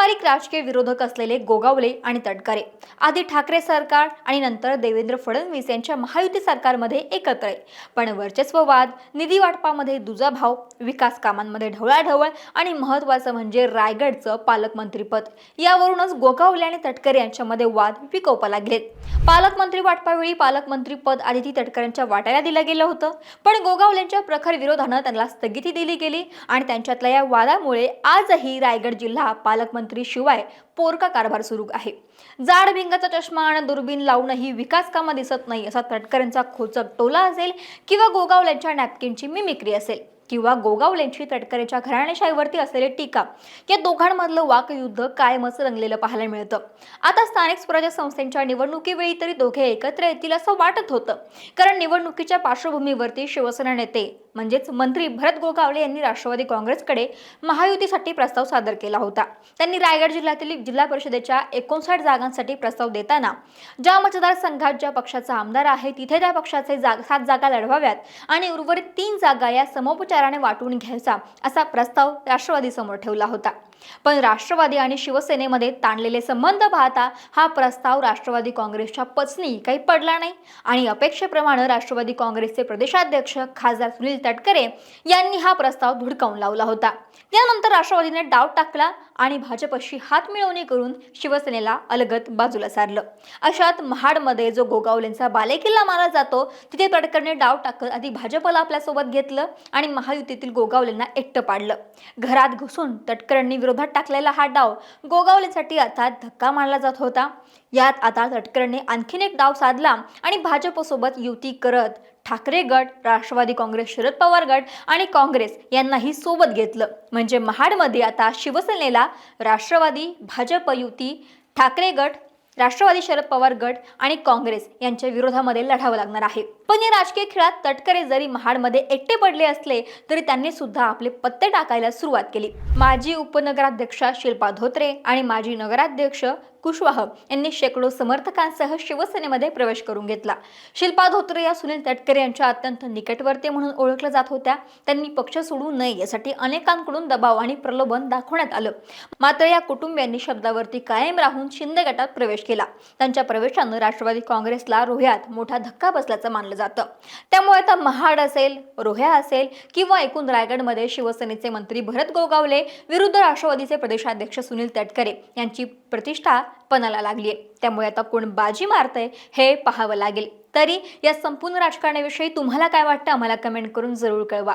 पारंपरिक राजकीय विरोधक असलेले गोगावले आणि तटकरे आधी ठाकरे सरकार आणि नंतर देवेंद्र फडणवीस यांच्या महायुती सरकारमध्ये एकत्र आहे. पण वर्चस्ववाद निधी वाटपामध्ये दुजाभाव विकास कामांमध्ये ढवळाढवळ आणि महत्त्वाचं म्हणजे रायगडचं पालकमंत्रीपद यावरूनच गोगावले आणि तटकरे यांच्यामध्ये वाद विकोपा लागलेत पालकमंत्री वाटपावेळी पालकमंत्रीपद आदिती तटकरेंच्या वाट्याला दिलं गेलं होतं. पण गोगावलेंच्या प्रखर विरोधानं त्यांना स्थगिती दिली गेली आणि त्यांच्यातल्या या वादामुळे आजही रायगड जिल्हा पालकमंत्री शिवाय पोरका कारभार सुरू आहे. जाड भिंगाचा चष्मा आणि दुर्बीन लावूनही विकास कामं दिसत नाही असा तटकरेंचा खोचक टोला असेल किंवा गोगावल्यांच्या नॅपकिनची मिमिक्री असेल. किंवा गोगावलेंची तटकरेच्या घराणेशाहीवरती असलेली टीका. या दोघांमधलं वाकयुद्ध कायमच रंगलेलं पाहायला मिळतं. आता स्थानिक स्वराज्य संस्थेच्या निवडणुकीवेळी तरी दोघे एकत्र येतील असं वाटत होतं. कारण निवडणुकीच्या पार्श्वभूमीवरती शिवसेना नेते म्हणजेच मंत्री भरत गोगावले यांनी राष्ट्रवादी काँग्रेसकडे महायुतीसाठी प्रस्ताव सादर केला होता. त्यांनी रायगड जिल्ह्यातील जिल्हा परिषदेच्या एकोणसाठ जागांसाठी प्रस्ताव देताना ज्या मतदारसंघात ज्या पक्षाचा आमदार आहे तिथे त्या पक्षाचे जाग सात जागा लढवाव्यात आणि उर्वरित तीन जागा या समोपचाराने वाटून घ्यायचा असा प्रस्ताव राष्ट्रवादीसमोर ठेवला होता. पण राष्ट्रवादी आणि शिवसेनेमध्ये ताणलेले संबंध पाहता हा प्रस्ताव राष्ट्रवादी काँग्रेसच्या पचनी काही पडला नाही. आणि अपेक्षेप्रमाणे राष्ट्रवादी काँग्रेसचे प्रदेशाध्यक्ष खासदार सुनील तटकरे यांनी हा प्रस्ताव धुडकावून लावला होता. त्यानंतर राष्ट्रवादीने डाव टाकला आणि भाजपशी हात मिळवणी करून शिवसेनेला अलगत बाजूला सारलं. अशात महाडमध्ये जो गोगावलेंचा बालेकिल्ला मानला जातो तिथे तटकरने डाव टाकत आधी भाजपला आपल्यासोबत घेतलं आणि महायुतीतील गोगावलेंना एकटं पाडलं. घरात घुसून तटकरांनी विरोधात टाकलेला हा डाव गोगावलेसाठी अर्थात धक्का मानला जात होता. यात आता तटकरने आणखीन एक डाव साधला आणि भाजपसोबत युती करत ठाकरे गट राष्ट्रवादी काँग्रेस शरद पवार गट आणि काँग्रेस यांनाही सोबत घेतलं. म्हणजे महाडमध्ये आता शिवसेनेला राष्ट्रवादी भाजप युती ठाकरे गट राष्ट्रवादी शरद पवार गट आणि काँग्रेस यांच्या विरोधामध्ये लढावं लागणार आहे. पण या राजकीय खेळात तटकरे जरी महाडमध्ये एकटे पडले असले तरी त्यांनी सुद्धा आपले पत्ते टाकायला सुरुवात केली. माजी उपनगराध्यक्षा शिल्पा धोत्रे आणि माजी नगराध्यक्ष कुशवाह यांनी शेकडो समर्थकांसह शिवसेनेमध्ये प्रवेश करून घेतला. शिल्पा धोत्रे या सुनील तटकरे यांच्या अत्यंत निकटवर्ती म्हणून ओळखल्या जात होत्या. त्यांनी पक्ष सोडू नये यासाठी अनेकांकडून दबाव आणि प्रलोभन दाखवण्यात आलं. मात्र या कुटुंबियांनी शब्दावरती कायम राहून शिंदे गटात प्रवेश केला. त्यांच्या प्रवेशानं राष्ट्रवादी काँग्रेसला रोह्यात मोठा धक्का बसल्याचं मानलं जातं. त्यामुळे आता महाड असेल रोह्या असेल किंवा एकूण रायगडमध्ये शिवसेनेचे मंत्री भरत गोगावले विरुद्ध राष्ट्रवादीचे प्रदेशाध्यक्ष सुनील तटकरे यांची प्रतिष्ठा पणाला लागली आहे त्यामुळे आता कोण बाजी मारतंय हे पाहावं लागेल. तरी या संपूर्ण राजकारणाविषयी तुम्हाला काय वाटतं? आम्हाला कमेंट करून जरूर कळवा.